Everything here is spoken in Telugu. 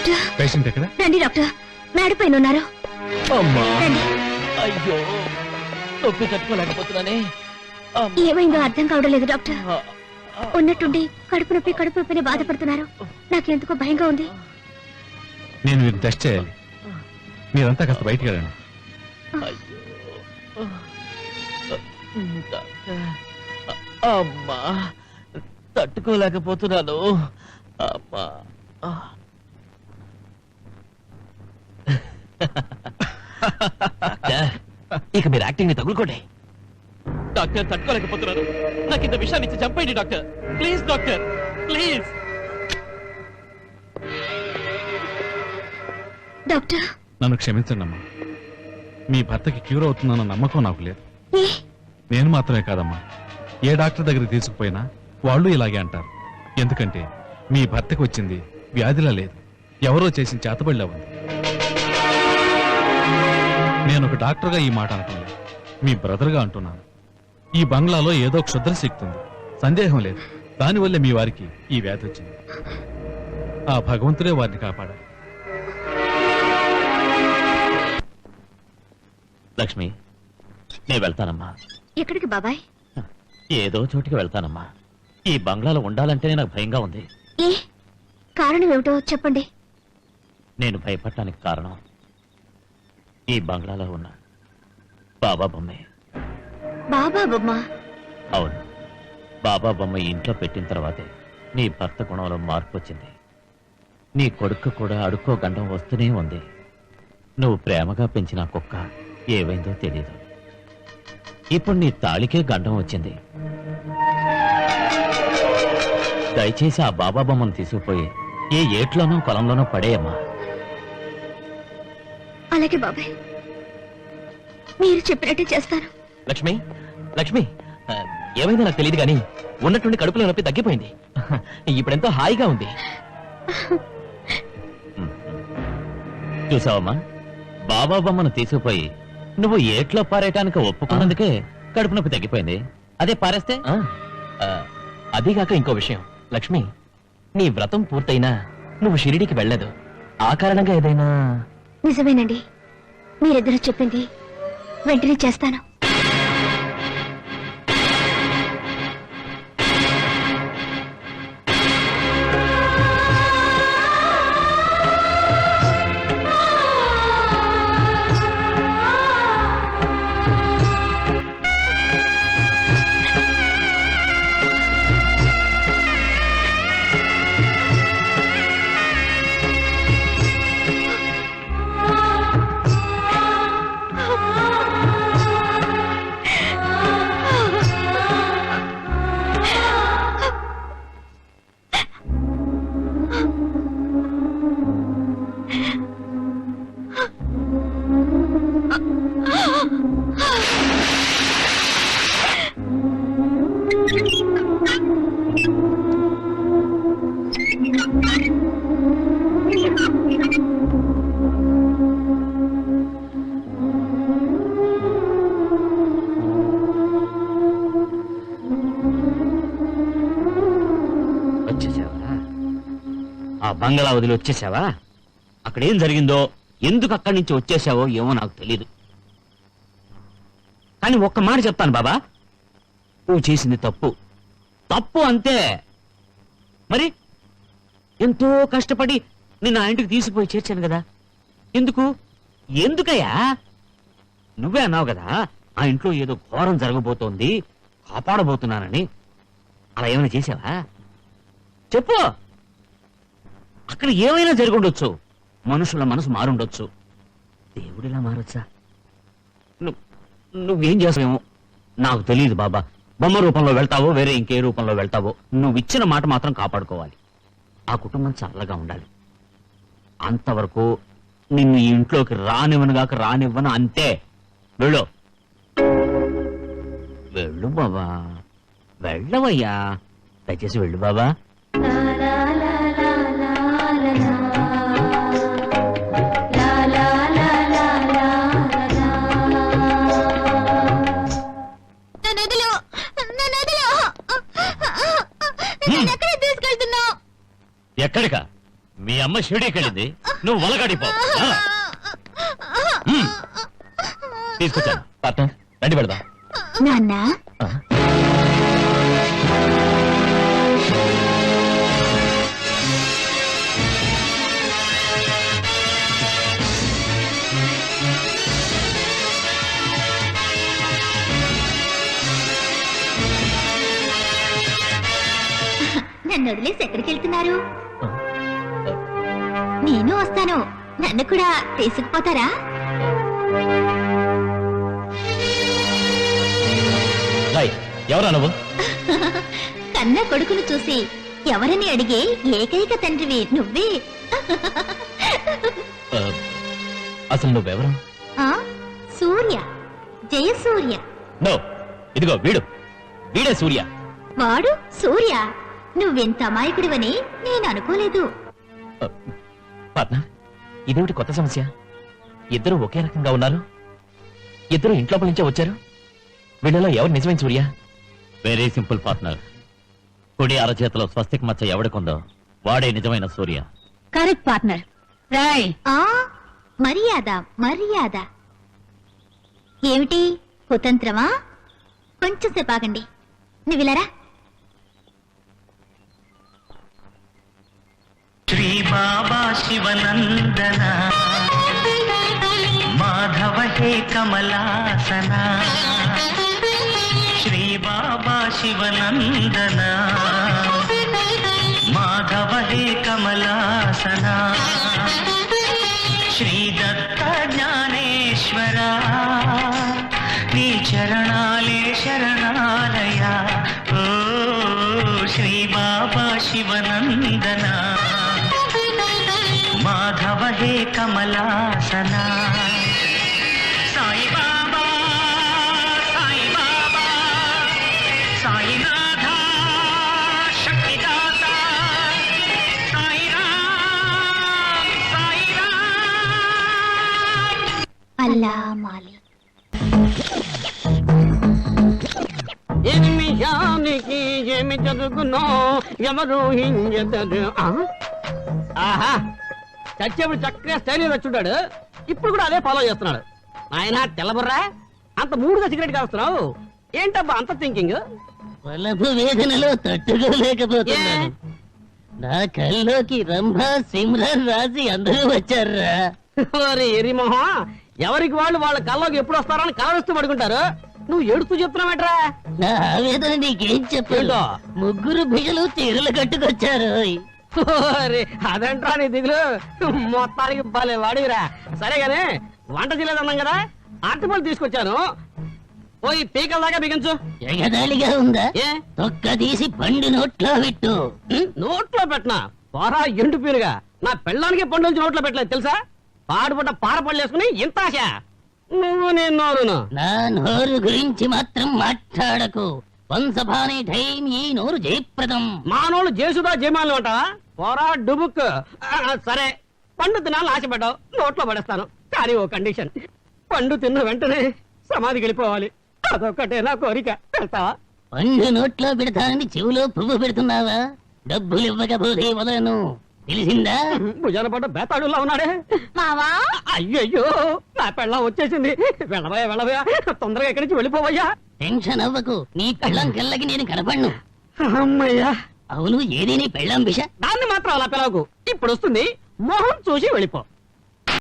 డాక్టర్? పేషెంట్ ఎక్కడ? రండి డాక్టర్. మేడ పైన ఉన్నారు. అమ్మా! రండి. అయ్యో! నొప్పి తట్టుకోలేకపోతున్నానే. అమ్మా. ఏమైందో అర్థం కావడం లేదు డాక్టర్. ఉన్నట్టుండి కడుపు నొప్పి కడుపు నొప్పిని బాధపడుతున్నారు. నాకెందుకో భయంగా ఉంది. నేను మీకు టెస్ట్ చేయాలి. మీరంతా కాస్త బయటికి వెళ్ళండి. అమ్మా! తట్టుకోలేకపోతున్నాను. అమ్మా! డాక్టర్, ఇక మీరు యాక్టింగ్ని తగులుకోండి. డాక్టర్ తట్టుకోలేకపోతున్నాను నాకు ఇంత విషయాన్ని ఇచ్చి చంపేయండి doctor. Please doctor. Please. Doctor. నన్ను క్షమించండి అమ్మా మీ భర్తకి క్యూర్ అవుతుందన్న నమ్మకం నాకు లేదు. ఏ? నేను మాత్రమే కాదమ్మా. ఏ డాక్టర్ దగ్గరికి తీసుకుపోయినా వాళ్ళు ఇలాగే అంటారు. ఎందుకంటే మీ భర్తకు వచ్చింది వ్యాధిలా లేదు. ఎవరో చేసిన చేతబడిలా ఉంది. నేను ఒక డాక్టర్గా ఈ మాట లేదు మీ బ్రదర్గా అంటున్నాను. ఈ బంగ్లాలో ఏదో క్షుద్ర శక్తి ఉంది సందేహం లేదు. దానివల్లే మీ వారికి ఈ వ్యాధి వచ్చింది. ఆ భగవంతుడే వారిని కాపాడాలి. లక్ష్మి నేను వెళ్తానమ్మా. ఎక్కడికి బాబాయ్? ఏదో చోటికి వెళ్తానమ్మా. ఈ బంగ్లాలో ఉండాలంటేనే నాకు భయంగా ఉంది. ఏ? కారణం ఏమిటో చెప్పండి. నేను భయపడటానికి కారణం ఈ బంగ్లాలో ఉన్న బాబా బొమ్మే. బాబా బొమ్మ? అవును. బాబా బొమ్మ ఇంట్లో పెట్టిన తర్వాతే నీ భర్త గుణంలో మార్పు వచ్చింది. నీ కొడుకు కూడా అడుక్కో గండం వస్తూనే ఉంది. నువ్వు ప్రేమగా పెంచిన కుక్క ఏవైందో తెలియదు ఇప్పుడు నీ తాళికే గండం వచ్చింది. దయచేసి ఆ బాబా బొమ్మను తీసుకుపోయి ఏ ఏట్లోనో పొలంలోనో పడేయమ్మా. అలాగే బాబాయ్. మీరు చెప్పినట్టే చేస్తాను. లక్ష్మి లక్ష్మి ఆ, ఏమైందో నాకు తెలియదు కానీ ఉన్నట్టుండి కడుపులో నొప్పి తగ్గిపోయింది. ఇప్పుడెంతో హాయిగా ఉంది. చూసావమ్మా బాబా బొమ్మను తీసుకుపోయి నువ్వు ఏట్లో పారేయటానికి ఒప్పుకున్నందుకే కడుపు నొప్పి తగ్గిపోయింది. అదే పారేస్తే? అదీగాక ఇంకో విషయం. లక్ష్మి నీ వ్రతం పూర్తయినా నువ్వు షిరిడికి వెళ్ళలేదు ఆ కారణంగా ఏదైనా నిజమేనండి. మీరిద్దరూ చెప్పింది వెంటనే చేస్తాను. ఆ బంగ్లా వదిలి వచ్చేసావా అక్కడేం జరిగిందో ఎందుకు అక్కడి నుంచి వచ్చేసావో ఏమో నాకు తెలీదు. కానీ ఒక్క మాట చెప్తాను బాబా. నువ్వు చేసింది తప్పు. తప్పు అంతే. మరి? ఎంతో కష్టపడి నేను ఆ ఇంటికి తీసుకుపోయి చేర్చాను కదా. ఎందుకు? ఎందుకయ్యా? నువ్వే అన్నావు కదా ఆ ఇంట్లో ఏదో ఘోరం జరగబోతోంది కాపాడబోతున్నానని. అలా ఏమైనా చేసావా? చెప్పు. అక్కడ ఏమైనా జరుగుండొచ్చు. మనుషుల మనసు మారుండొచ్చు. దేవుడిలా మారొచ్చా? నువ్వేం చేస్తావేమో? నాకు తెలియదు బాబా. బొమ్మ రూపంలో వెళ్తావో వేరే ఇంకే రూపంలో వెళ్తావో నువ్వు ఇచ్చిన మాట మాత్రం కాపాడుకోవాలి. ఆ కుటుంబం చల్లగా ఉండాలి. అంతవరకు నిన్ను ఈ ఇంట్లోకి రానివ్వను గాక రానివ్వను అంతే వెళ్ళు. వెళ్ళు బాబా. వెళ్ళవయ్యా. దయచేసి వెళ్ళు బాబా. అమ్మ షిరిడీకి వెళ్ళింది నువ్వు వలగాడిపో తీసుకొచ్చాను. పార్ట్నర్ రండి పెడదాం. నాన్న? నన్ను వదిలేసి ఎక్కడికి వెళ్తున్నారు? నేను వస్తాను. నన్ను కూడా తీసుకుపోతారా? ఎవరా నువ్వు? కన్న కొడుకును చూసి ఎవరని అడిగే ఏకైక తండ్రివి నువ్వే. అసలు నువ్వెవరు? ఆ సూర్య జయసూర్య. నో ఇదిగో వీడు. వీడే సూర్య. వాడు సూర్య. నువ్వెంత అమాయకుడివని నేను అనుకోలేదు. పార్ట్నర్ ఇదేమిటి కొత్త సమస్య? ఇద్దరు ఒకే రకంగా ఉన్నారు? ఇద్దరు ఇంట్లో నుంచే వచ్చారు? వీళ్ళలో ఎవరు నిజమైన సూర్య? వెరీ సింపుల్ పార్ట్నర్ కుడి అరచేతిలో స్వస్తిక్ మచ్చ ఎవడికుందో వాడే నిజమైన సూర్య. కరెక్ట్ పార్ట్నర్ రాయ్ ఆ? మర్యాద మర్యాద. ఏమిటి? కుతంత్రమా? కొంచెం సేపు ఆగండి. నువ్విలరా శ్రీ బాబా మాధవ హే కమలాసనా? శ్రీ బాబా శివనందనా? నిమిషానికి ఏమి జరుగునో ఎవరు హింజదరు? ఆహా! చచ్చేప్పుడు చక్కగా స్టైల్ వచ్చుంటాడు. ఇప్పుడు కూడా అదే ఫాలో చేస్తున్నాడు. ఆయన తెల్లబుర్రా? అంత మూడుగా సిగరెట్ కాస్తున్నావు. ఏంటబ్బా అంత థింకింగ్ వలపు వేదనలో తట్టుకోలేకపోతున్నాను నా కల్లోకి రంభ సిమ్రన్ రాసి అందరూ వచ్చారా? మరి ఎరి మొహం ఎవరికి వాళ్ళు వాళ్ళ కల్లోకి ఎప్పుడు వస్తారో అని కలవస్తూ పడుకుంటారు? నువ్వు ఏడుస్తూ చెప్తున్నావేట్రా? ఆవేదన నీకేం చెప్పాడు? ముగ్గురు బిగలు చీరలు కట్టుకొచ్చారు. అదేంట్రా నీ దిగులు? మొత్తానికి భలే వాడిరా సరే గానీ వంట చేయలేదన్నాం కదా అరటిపళ్ళు తీసుకొచ్చాను. పోయి పీకల దాకా బిగించు ఎగదాళిగా ఉందా? ఏ? తొక్క తీసి పండు నోట్లో పెట్టు? నోట్లో పెట్టనా? పోరా ఎండు పీరుగా. నా పెళ్ళానికి పండు నుంచి నోట్లో పెట్టలేదు తెలుసా? పాడుపడ్డ పార పళ్ళు వేసుకుని ఇంత ఆశ? నువ్వు నేను నోరును నా నోరు గురించి మాత్రం మాట్లాడకు. వంశపానే టైం ఈ నోరు జయప్రదం. మానవులు జేసుదా జయమాలు అంటావా? పోరా డుబుక్. ఆ, సరే. పండు తినాలని ఆశపడ్డావు. నోట్లో పడేస్తాను. కానీ ఓ కండిషన్. పండు తిన్న వెంటనే సమాధికి వెళ్ళిపోవాలి. అదొక్కటే నా కోరిక. వెళ్తావా? పండు నోట్లో పెడతానని చెవులో పువ్వు పెడుతున్నావా? డబ్బులు ఇవ్వకపోతే వదలను. తెలిసిందా? భుజాన పడ్డ బేతాడులా ఉన్నాడే. మావా? అయ్యయ్యో నా పెళ్ళం వచ్చేసింది. వెళ్ళబోయా వెళ్ళబోయా తొందరగా ఇక్కడి నుంచి వెళ్ళిపోవయ్యా. టెన్షన్ అవ్వకు. నీ పెళ్ళం కళ్ళకి నేను కనపడ్ను. అమ్మయ్యా. అవును ఏది నీ పెళ్ళం విష? దాన్ని మాత్రం అలా పిలవకు. ఇప్పుడు వస్తుంది. మొహం చూసి వెళ్ళిపో.